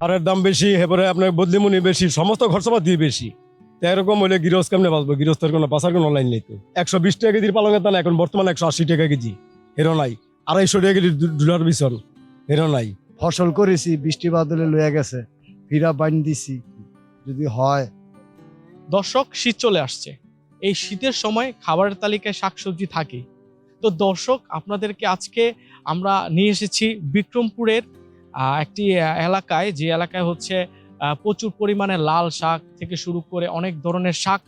সারের দাম বেশি এবারে আপনার বদলিমুনি বেশি সমস্ত খরচাপাতি বেশি। তো এরকম হলে গৃহস্থ কেমনে বাঁচবো? গৃহস্থের কোনো বাঁচার কোনো অনলাইন নেই তো। একশো বিশ টাকা কেজির পালঙের দাম এখন বর্তমানে একশো আশি টাকা কেজি। হেরো নাই। আড়াইশো টাকা কেজি ডুলার বিছন হেরো নাই। ফসল করেছি বৃষ্টি বাদলে লয়ে গেছে। ফিরা বাইন দিছি। যদি হয়। দর্শক শীত চলে আসছে। এই শীতের সময় খাবারের তালিকায় শাকসবজি থাকে। তো দর্শক আপনাদেরকে আজকে আমরা নিয়ে এসেছি বিক্রমপুরের একটি এলাকায়, যে এলাকায় হচ্ছে প্রচুর পরিমাণে লাল শাক থেকে শুরু করে অনেক ধরনের শাক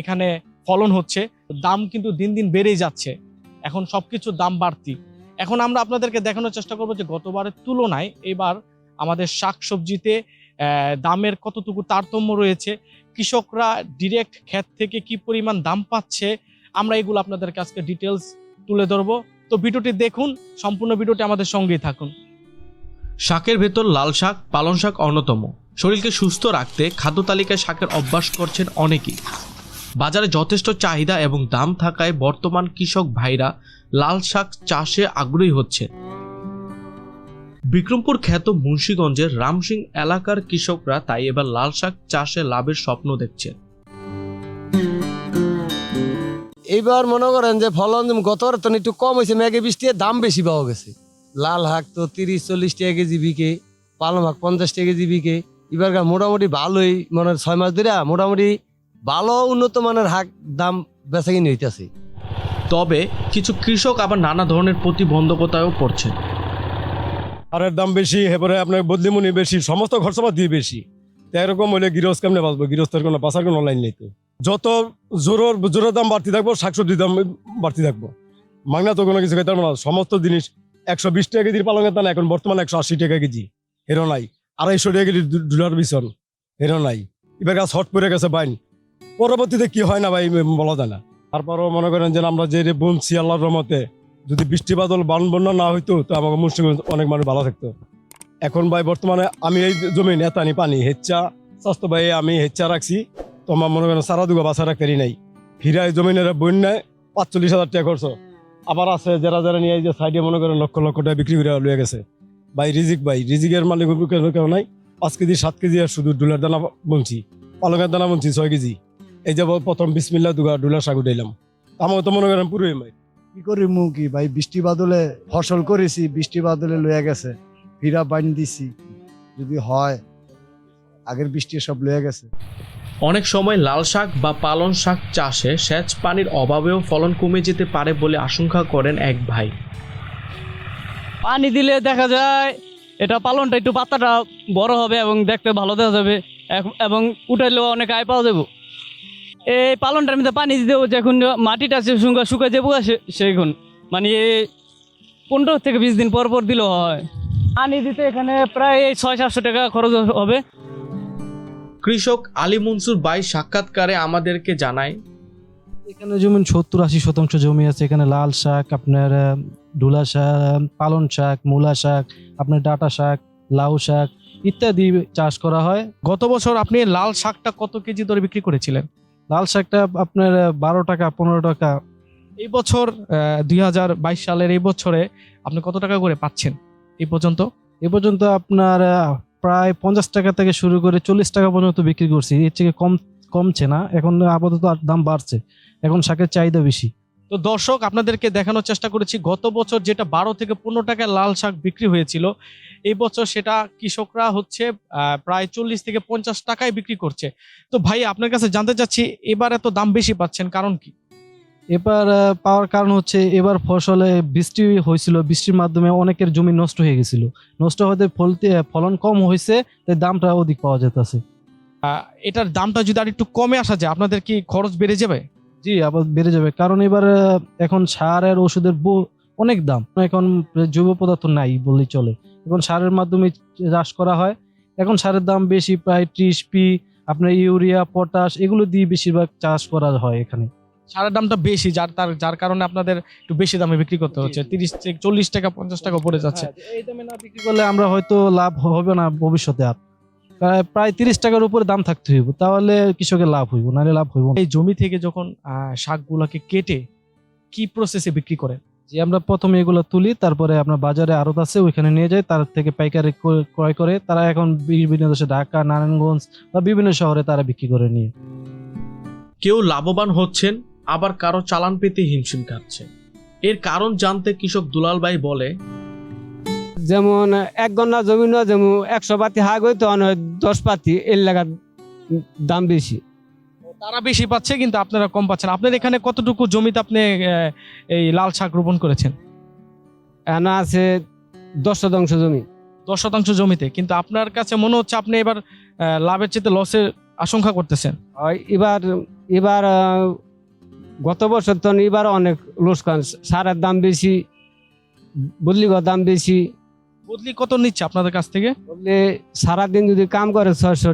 এখানে ফলন হচ্ছে। দাম কিন্তু দিন দিন বেড়েই যাচ্ছে। এখন সবকিছুর দাম বাড়তি। এখন আমরা আপনাদেরকে দেখানোর চেষ্টা করব যে গতবারের তুলনায় এবার আমাদের শাক সবজিতে দামের কতটুকু তারতম্য রয়েছে, কৃষকরা ডিরেক্ট ক্ষেত থেকে কি পরিমাণ দাম পাচ্ছে, আমরা এগুলো আপনাদেরকে আজকে ডিটেলস তুলে ধরবো। তো ভিডিওটি দেখুন, সম্পূর্ণ ভিডিওটি আমাদের সঙ্গেই থাকুন। শাকের ভেতর লাল শাক, পালং শাক অন্যতম। শরীরকে সুস্থ রাখতে খাদ্য তালিকায় শাকের অভ্যাস করছেন অনেকেই। বাজারে যথেষ্ট চাহিদা এবং দাম থাকায় বর্তমান কৃষক ভাইরা লাল শাক চাষে আগ্রহী হচ্ছে বিক্রমপুর খ্যাত মুন্সীগঞ্জের রামসিং এলাকার কৃষকরা তাই এবার লাল শাক চাষে লাভের স্বপ্ন দেখছে এইবার মনে করেন যে ফলন গতবার তো একটু কম হয়েছে মেঘে বৃষ্টি দাম বেশি পাওয়া গেছে। লাল শাক তো তিরিশ চল্লিশ টাকা কেজি বিকে পালং শাক পঞ্চাশ টাকা কেজি বিকে। এবার মোটামুটি ভালোই মানে ছয় মাস ধরে মোটামুটি ভালো উন্নত মানের হাক দাম বেচা কিনে হইতেছে। তবে কিছু কৃষক আবার নানা ধরনের প্রতিবন্ধকতায়ও পড়ছে। সারের দাম বেশি এবারে আপনার বদলিমুনি বেশি সমস্ত খরচাপাতি বেশি। তো এরকম হলে গৃহস্থ কেমনে বাঁচবো? গৃহস্থের কোনো বাঁচার কোনো লাইন নেই তো। যত জোরের জোরের দাম বাড়তি থাকব শাকসবজির দাম বাড়তি থাকব। মাংনা তো কোনো কিছু খেতে পারব না সমস্ত জিনিস একশো বিশ টাকা কেজির পালঙের দাম এখন বর্তমানে একশো আশি টাকা কেজি। হেরো নাই। আড়াইশো টাকা কেজি ডুলার বিছন হেরো নাই। এবার গাছ হট পড়ে গেছে বাইন। পরবর্তীতে কি হয় না ভাই বলা যায় না। তারপরও মনে করেন যে আমরা যে বুনছি আল্লাহর রহমতে, যদি বৃষ্টি বাদল, বান বন্যা না হইতো, তো আমাকে মুন্সিগঞ্জ অনেক মানুষ ভালো থাকতো। এখন ভাই, বর্তমানে আমি এই জমিন, এতানি পানি হেচ্চা স্বাস্থ্য ভাই, আমি হেচ্চা রাখছি। তো আমার মনে করেন সারা দুগা বাসা রাখতে নাই। ফিরা এই জমিনের বন্যায় পাঁচচল্লিশ হাজার টাকা খরচ। আবার আছে, যারা যারা নিয়ে যে সাইডে মনে করেন লক্ষ লক্ষ টাকা বিক্রি করে লয়ে গেছে। ভাই, রিজিক ভাই, রিজিকের মালিক কেউ নাই। পাঁচ কেজি, সাত কেজি আর শুধু ডুলার দানা বলছি পালঙের দানা বলছি ছয় কেজি। এই যে প্রথম বিসমিল্লা দুগা ডুলার সাগু দিলাম আমার তো মনে করেন পুরোই ভাই। কি করি মু কি ভাই? বৃষ্টি বাদলে ফসল করেছি, বৃষ্টি বাদলে লয়ে গেছে। ফিরা বাইন দিছি। যদি হয়, আগের বৃষ্টি সব লয়ে গেছে। অনেক সময় লাল শাক বা পালং শাক চাষে সেচ পানির অভাবেও ফলন কমে যেতে পারে বলে আশঙ্কা করেন এক ভাই। পানি দিলে দেখা যায় এটা পালনটা একটু পাতাটা বড় হবে এবং দেখতে ভালো দেখা যাবে। এবং উঠাইলেও অনেক আয় পাওয়া যাবে। এই পালনটার মধ্যে পানি দিতে এখন মাটিটা শুকা- যাব সেইখন মানে পনেরো থেকে বিশ দিন পর পর দিলেও হয়। পানি দিতে এখানে প্রায় ছয় সাতশো টাকা খরচ হবে। কৃষক আলী মনসুর বাই সাক্ষাৎকারে আমাদেরকে জানায়। এখানে যেমন সত্তর আশি শতাংশ জমি আছে। এখানে লাল শাক, আপনার ডুলা শাক, পালন শাক, মূলা শাক, আপনার ডাটা শাক, লাউ শাক ইত্যাদি চাষ করা হয়। গত বছর আপনি লাল শাকটা কত কেজি দরে বিক্রি করেছিলেন? লাল শাকটা আপনার বারো টাকা, পনেরো টাকা। এই বছর দুই হাজার বাইশ সালের এই বছরে আপনি কত টাকা করে পাচ্ছেন? এই পর্যন্ত? এ পর্যন্ত আপনার প্রায় পঞ্চাশ টাকা থেকে শুরু করে চল্লিশ টাকা পর্যন্ত বিক্রি করছি। এর থেকে কম, কমছে না। এখন আপাতত দাম বাড়ছে। এখন শাকের চাহিদা বেশি। তো দর্শক, আপনাদেরকে দেখানোর চেষ্টা করেছি, গত বছর যেটা বারো থেকে পনেরো টাকায় লাল শাক বিক্রি হয়েছিল, এই বছর সেটা কৃষকরা হচ্ছে প্রায় চল্লিশ থেকে পঞ্চাশ টাকায় বিক্রি করছে। তো ভাই, আপনার কাছে জানতে চাচ্ছি, এবার এত দাম বেশি পাচ্ছেন, কারণ কি? এবার পাওয়ার কারণ হচ্ছে এবার ফসলে বৃষ্টি হয়েছিল। বৃষ্টির মাধ্যমে অনেকের জমি নষ্ট হয়ে গেছিল। নষ্ট হতে ফলতে ফলন কম হয়েছে তাই দামটা অধিক পাওয়া যেতেছে। এটার দামটা যদি আর একটু কমে আসা যায় আপনাদের কি খরচ বেড়ে যাবে? জি আবার বেড়ে যাবে। কারণ এবার এখন সার আর ওষুধের অনেক দাম। এখন জৈব পদার্থ নাই বললেই চলে। এখন সারের মাধ্যমে চাষ করা হয়। এখন সারের দাম বেশি প্রায় ত্রিশ পি আপনার ইউরিয়া পটাশ এগুলো দিয়ে বেশিরভাগ চাষ করা হয় এখানে। সারের দামটা বেশি যার তার যার কারণে আপনাদের একটু বেশি দামে বিক্রি করতে হচ্ছে। তিরিশ থেকে চল্লিশ টাকা পঞ্চাশ টাকা পড়ে যাচ্ছে। হ্যাঁ, এই দামে না বিক্রি করলে আমরা হয়তো লাভ হবে না ভবিষ্যতে আর। প্রায়- তিরিশ টাকার উপরে দাম থাকতে হইব তাহলে কৃষকের লাভ হইব নাহলে লাভ হইব এই জমি থেকে যখন শাকগুলাকে কেটে কি প্রসেসে বিক্রি করেন? যে আমরা প্রথমে এগুলো তুলি তারপরে আপনার বাজারে আড়ত আছে ওইখানে নিয়ে যাই তার থেকে পাইকারি ক্রয় করে তারা এখন বিভিন্ন দেশে ঢাকা নারায়ণগঞ্জ বা বিভিন্ন শহরে তারা বিক্রি করে নিয়ে। কেউ লাভবান হচ্ছেন আবার কারও চালান পেতে হিমশিম খাচ্ছে। এর কারণ জানতে কৃষক দুলাল ভাই বলে যেমন এক গন্না জমি না যেমন একশো পাতি হাগ হইতো অনেক দশ পাতি এর লাগা দাম বেশি। তারা বেশি পাচ্ছে কিন্তু আপনারা কম পাচ্ছেন। আপনার এখানে কতটুকু জমিতে আপনি এই লাল শাক রোপণ করেছেন? এনা আছে দশ শতাংশ জমি। দশ শতাংশ জমিতে কিন্তু আপনার কাছে মনে হচ্ছে আপনি এবার লাভের চেয়ে লসের আশঙ্কা করতেছেন? এবার এবার গত বছর তো এবার অনেক লোকসান সারের দাম বেশি বদলিগর দাম বেশি। বদলি কত নিচ্ছে আপনাদের কাছ থেকে? বদলি সারাদিন যদি কাম করে ছয়শো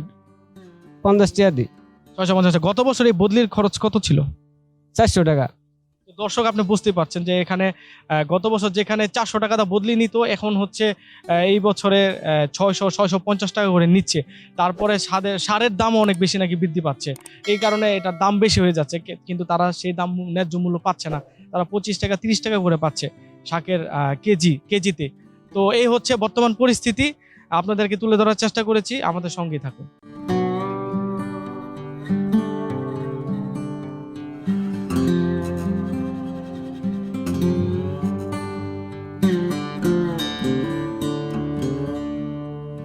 পঞ্চাশ টাকা দিই। ছয়শো পঞ্চাশ গত বছর এই বদলির খরচ কত ছিল? চারশো টাকা। দর্শক, আপনি বুঝতে পারছেন যে এখানে গত বছর যেখানে চারশো টাকা দা বদলি নিত, এখন হচ্ছে এই বছরে ছয়শো ছয়শো পঞ্চাশ টাকা করে নিচ্ছে। তারপরে সাদের, সারের দামও অনেক বেশি নাকি বৃদ্ধি পাচ্ছে। এই কারণে এটার দাম বেশি হয়ে যাচ্ছে কিন্তু তারা সেই দাম ন্যায্য মূল্য পাচ্ছে না। তারা পঁচিশ টাকা, তিরিশ টাকা করে পাচ্ছে শাকের কেজি, কেজিতে। তো এই হচ্ছে বর্তমান পরিস্থিতি। আপনাদেরকে তুলে ধরার চেষ্টা করেছি। আমাদের সঙ্গেই থাকুন।